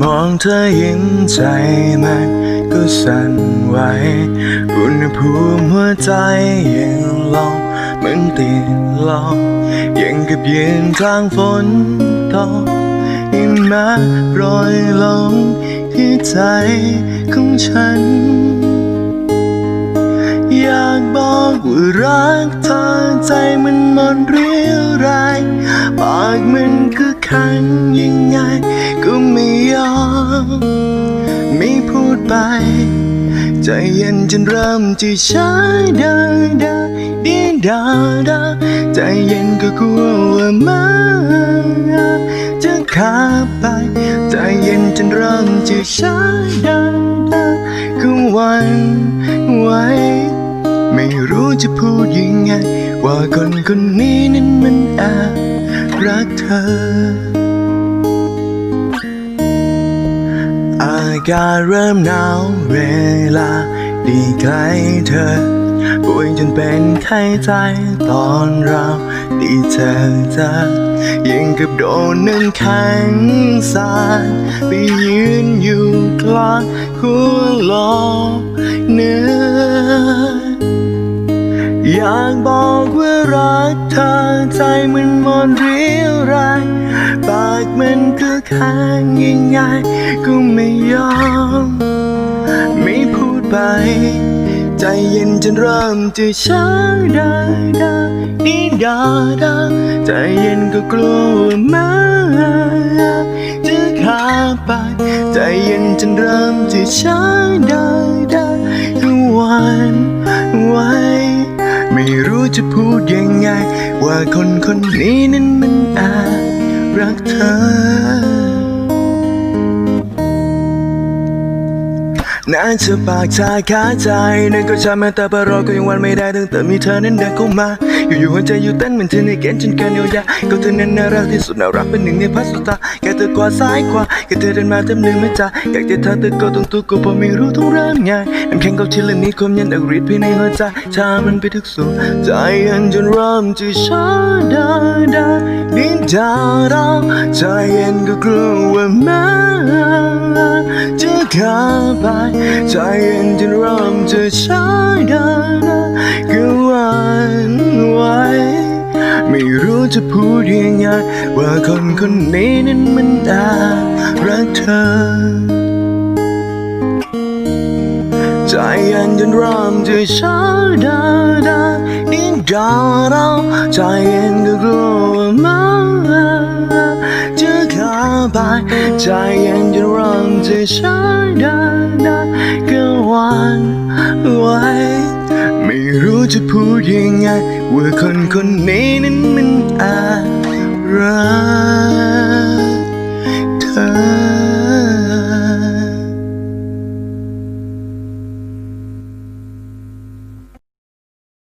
มองเธอยิ้มใจมันก็สั่นไหวอุณหภูมิหัวใจยังลองเหมือนติดลองยังกับยืนทางฝนตกหิมะโรยลงที่ใจของฉัน อยากบอกว่ารักเธอใจมันหมดเรียวแรงปากมันก็ขัน ไป ใจเย็นจนเริ่มจะใช้าดาดาดีดาดาใจเย็นก็กลัวว่ามันจะขาดไป ใจเย็นจนเริ่มจะช้าดาดาก็หวันไหวไม่รู้จะพูดยังไง ว่าคนคนนี้นั้นมันแอบรักเธอ อากาศเริ่มหนาวเวลา ดีใกล้เธอ ป่วยจนเป็นไข้ใจตอนเราด้เจอเธอยังกับโดนนึ่งแข็งสารไปยืนอยู่กลางหัวโลกเหนื้ออยากบอกว่ารักเธอใจมันมอนเรียวแรงปาก มันก็แข็งยังไงก็ไม่ยอม ไม่พูดไป ใจเย็นจนเริ่มจะช้าดาดาดีดาดาใจเย็นก็กลัวว่าจะขาดไป ใจเย็นจนเริ่มจะช้าดาดาทุกวันไหวไม่รู้จะพูดยังไง ว่าคนคนนี้นั้นมันแอบ รักเธอ น่าจะปากชาขาใจนั่นก็ช่าแม้แต่ปรอก็ยังหวันไม่ได้ตั้งแต่มีเธอนั้นเดินเข้ามา อยู่ๆหัวใจอยู่เต้นเหมือนเธอในเกณฑ์จนเกินเยียวยาก็เธอนั้นน่ารักที่สุดน่ารักเป็นหนึ่งในพัสตาแค่เธอกว่าซ้ายกว่าแค่เธอเดินมาเต็มหนึ่งไม่จ่าอยากจะเธอตึกก็ต้องตัวก็พอไม่รู้ต้องเริ่มไงน้ำแข็งกับชิลนี้ความเย็นอักฤทธิ์ภายในหัวใจชามันไปทุกส่วนใจเย็นจนเริ่มจะชาดาดาดินดาดาใจเย็นก็กลัวว่ามันจะขาดไปใจเย็นจนเริ่มจะช้าดาดาก็หวันไหวไม่รู้จะพูดยังไงว่าคนคนนี้นั้นมันอบรักเธอ ใจเย็นจนเริ่มจะช้าดาดาดินดาดาใจเย็นก็กลัวว่ามันจะขาไปใจเย็นจนเริ่มจะช้าด จะพูดยังไงว่าคนคนนี้นั้นมันอารัก